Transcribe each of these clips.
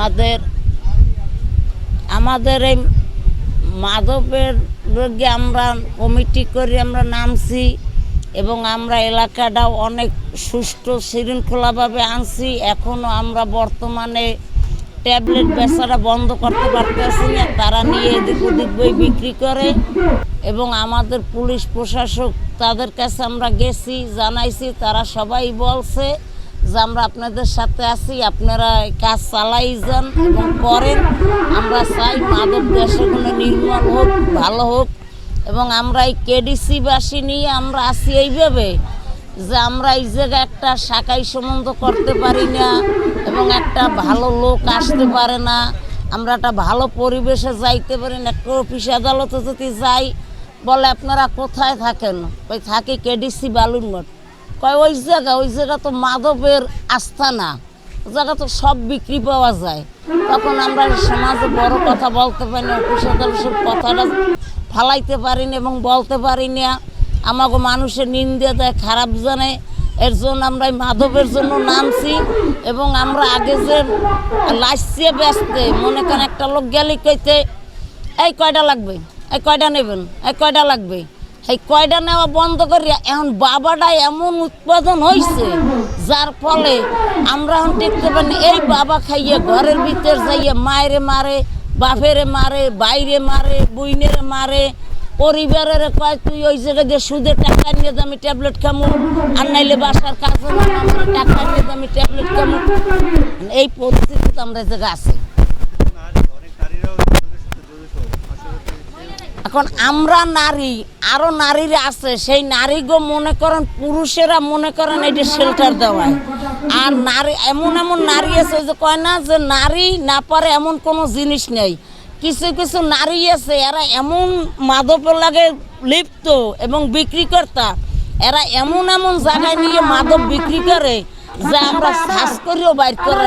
আমাদের আমাদের এই মাধবের রোগে আমরা কমিটি করে আমরা নামছি এবং আমরা এলাকাটাও অনেক সুষ্ঠু শৃঙ্খলাভাবে আনছি। এখনও আমরা বর্তমানে ট্যাবলেট বেচারা বন্ধ করতে পারতেছি না। তারা নিয়ে এদিক ওদিক বই বিক্রি করে এবং আমাদের পুলিশ প্রশাসক তাদের কাছে আমরা গেছি, জানাইছি, তারা সবাই বলছে যে আমরা আপনাদের সাথে আছি, আপনারা কাজ চালাই যান এবং করেন। আমরা চাই মাদক দেশগুলো নির্মল হোক, ভালো হোক। এবং আমরা এই কেডিসি বাসী নিয়ে আমরা আছি এইভাবে যে আমরা এই জায়গায় একটা শাখাই সম্বন্ধ করতে পারি না এবং একটা ভালো লোক আসতে পারে না। আমরা একটা ভালো পরিবেশে যাইতে পারি না। একটা অফিস আদালতে যদি যাই, বলে আপনারা কোথায় থাকেন? ওই থাকি কেডিসি বালুর মঠ কয়, ওই জায়গা ওই জায়গা তো মাদবের আস্থানা জায়গা তো সব বিক্রি পাওয়া যায়। তখন আমরা সমাজে বড় কথা বলতে পারি না অফিস সব কথাটা ফালাইতে পারি না এবং বলতে পারি না। আমাকে মানুষের নিন্দে দেয়, খারাপ জানে। এর জন্য আমরা মাধবের জন্য নামছি এবং আমরা আগে যে লাইসিয়ে ব্যস্তে, মনে করেন একটা লোক গেলে কইতে, এই কয়টা লাগবে? এই কয়টা নেবেন? এই কয়টা লাগবে? এই কয়টা নেওয়া বন্ধ করি এখন বাবাটা এমন উৎপাদন হয়েছে যার ফলে আমরা এখন টিকতে পারি এই বাবা খাইয়ে ঘরের ভিতর যাইয়ে মায়েরে মারে, বাপেরে মারে, বাইরে মারে বইনেরে মারে, পরিবারের কয়, তুই ওই জায়গায় দিয়ে সুদের টাকা নিয়ে দামি ট্যাবলেট খামু, আর নাইলে বাসার আমার টাকা নিয়ে দামি ট্যাবলেট খামু। এই পরিস্থিতিতে আমরা এই জায়গায় আছি। এখন আমরা নারী, আরও নারীরা আছে, সেই নারীগো মনে করেন, পুরুষেরা মনে করেন এটা শেল্টার দেওয়ায়। আর নারী, এমন এমন নারী আছে যে কয় না, যে নারী না পারে এমন কোনো জিনিস নেই। কিছু কিছু নারী আছে, এরা এমন মাদকের লাগে লিপ্ত এবং বিক্রি কর্তা এরা এমন এমন জায়গায় নিয়ে মাদক বিক্রি করে, যে আমরা শ্বাস করেও বাইর করে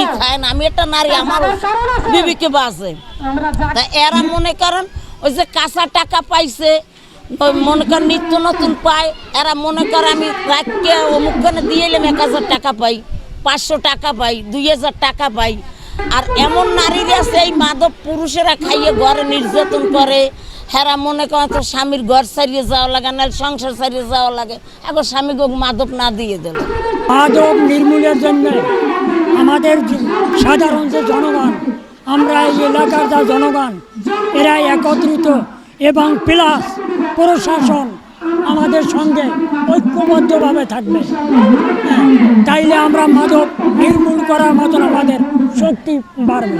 ই খায় না। আমি একটা নারী, আমারও বিবিকে বাজে। তা এরা মনে করেন ওই যে কাঁচা টাকা পাইছে মনে করেন নিত্য নতুন পায়, এরা মনে করে আমি রাতকে অমুকখানে দিয়ে এলাম এক হাজার টাকা পাই, পাঁচশো টাকা পাই, দুই হাজার টাকা পাই। আর এমন নারীরা আছে, এই মাদক পুরুষেরা খাইয়ে ঘরে নির্যাতন করে, হেরা মনে করে তো স্বামীর ঘর ছাড়িয়ে যাওয়া লাগে না সংসার ছাড়িয়ে যাওয়া লাগে। এখন স্বামী গো মাদক না দিয়ে দিল মাদক নির্মূলের জন্য আমাদের সাধারণ যে জনগণ আমরা এই এলাকার যা জনগণ এরা একত্রিত এবং প্লাস প্রশাসন আমাদের সঙ্গে ঐক্যবদ্ধভাবে থাকবে। হ্যাঁ, তাইলে আমরা মাদক নির্মূল করার মতন আমাদের শক্তি বাড়বে।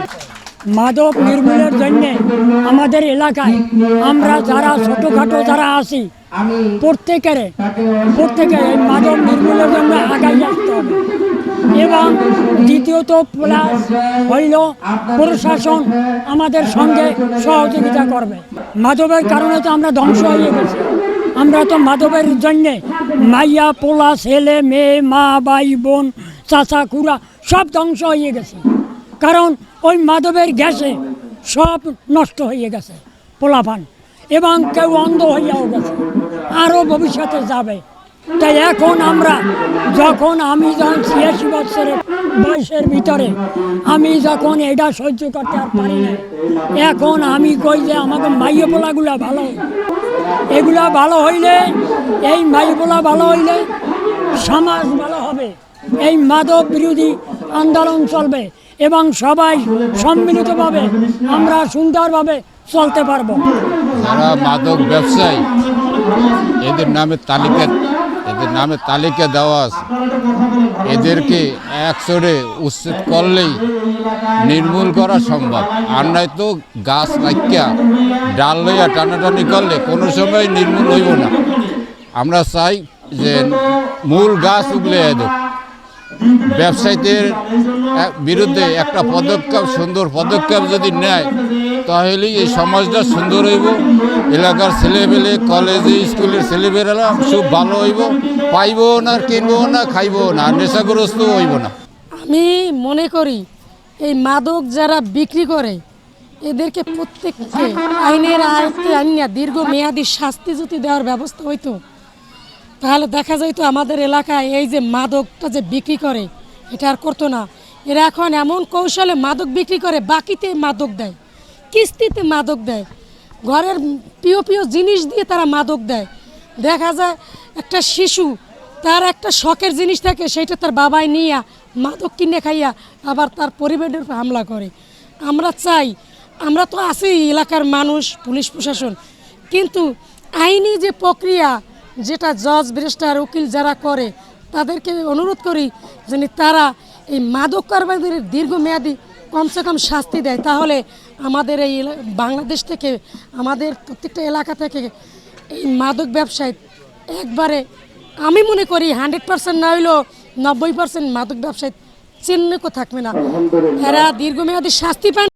মাদক নির্মূলের জন্যে আমাদের এলাকায় আমরা যারা ছোটোখাটো যারা আছি প্রত্যেকের প্রত্যেকের মাদক নির্মূলের জন্য আগাই আসতে হবে। এবং দ্বিতীয়ত প্লাস হইল, প্রশাসন আমাদের সঙ্গে সহযোগিতা করবে। মাধবের কারণে তো আমরা ধ্বংস হয়ে গেছি। আমরা তো মাধবের জন্যে মাইয়া, পোলা, ছেলে, মেয়ে, মা, ভাই, বোন, চাচা কুড়া সব ধ্বংস হয়ে গেছে। কারণ ওই মাধবের গ্যাসে সব নষ্ট হয়ে গেছে, পোলাপান, এবং কেউ অন্ধ হইয়াও গেছে। আরও ভবিষ্যতে যাবে। তাই এখন আমরা যখন আমি যখন ছিয়াশি বছরের বয়সের ভিতরে আমি যখন এটা সহ্য করতে আর পারি না এখন আমি কই যে আমাকে মাইয়ে পোলাগুলা ভালো এগুলা ভালো হইলে, এই মাইয়ে পোলা ভালো হইলে সমাজ ভালো হবে, এই মাদক বিরোধী আন্দোলন চলবে এবং সবাই সম্মিলিতভাবে আমরা সুন্দরভাবে চলতে পারব। মাদক ব্যবসায়ী, এদের নামে তালিকা এদের নামে তালিকা দেওয়া আছে। এদেরকে একসরে উচ্ছেদ করলেই নির্মূল করা সম্ভব। আর নয়তো গাছ রাখিয়া ডাল লইয়া টানাটানি করলে কোনো সময় নির্মূল হইব না। আমরা চাই যে মূল গাছ উগলে দেব ব্যবসায়ীদের বিরুদ্ধে একটা পদক্ষেপ, সুন্দর পদক্ষেপ যদি নেয় তাহলেই এই সমাজটা সুন্দর হইব। এলাকার ছেলেপেলে, কলেজে, স্কুলের ছেলেপেলেরা খুব ভালো হইব। পাইবও না, কিনবো না খাইবও না, নেশাগ্রস্ত হইব না। আমি মনে করি, এই মাদক যারা বিক্রি করে, এদেরকে প্রত্যেককে আইনের আয়ত্তে আনিয়া দীর্ঘ মেয়াদি শাস্তি যদি দেওয়ার ব্যবস্থা হইতো, তাহলে দেখা যাইতো আমাদের এলাকায় এই যে মাদকটা যে বিক্রি করে, এটা আর করতো না। এরা এখন এমন কৌশলে মাদক বিক্রি করে বাকিতে মাদক দেয়। কিস্তিতে মাদক দেয়। ঘরের প্রিয় প্রিয় জিনিস দিয়ে তারা মাদক দেয়। দেখা যায় একটা শিশু, তার একটা শখের জিনিস থাকে, সেটা তার বাবাই নিয়ে মাদক কিনে খাইয়া আবার তার পরিবারের উপর হামলা করে। আমরা চাই, আমরা তো আছি এলাকার মানুষ, পুলিশ প্রশাসন, কিন্তু আইনি যে প্রক্রিয়া, যেটা জজ, ব্যারিস্টার, উকিল যারা করে, তাদেরকে অনুরোধ করি যেন তারা এই মাদক কারবারদের দীর্ঘমেয়াদী কমসে কম শাস্তি দেয়। তাহলে আমাদের এই বাংলাদেশ থেকে আমাদের প্রত্যেকটা এলাকা থেকে এই মাদক ব্যবসায় একবারে আমি মনে করি হান্ড্রেড পার্সেন্ট না হইলেও নব্বই পার্সেন্ট মাদক ব্যবসায় চিহ্নিত থাকবে না। এরা দীর্ঘমেয়াদী শাস্তি পান